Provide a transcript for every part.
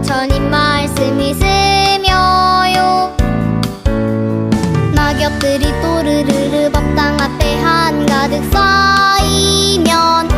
부처님 말씀이 스며요. 낙엽들이 또르르르 법당 앞에 한가득 쌓이면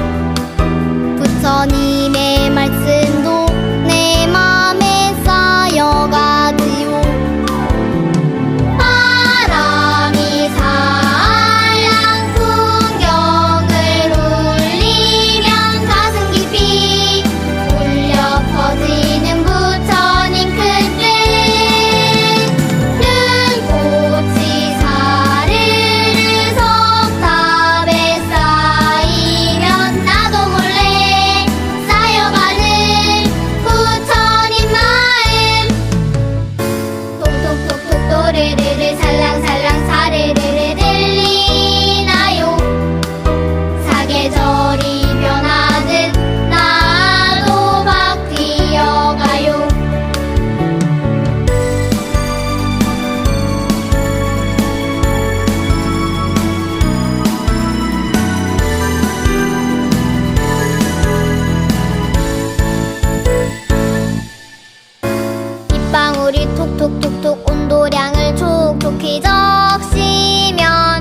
적시면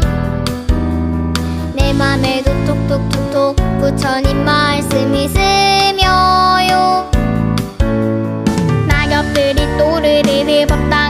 내 맘에도 톡톡톡톡 부처님 말씀이 스며요. 낙엽들이 또르르르 벗다.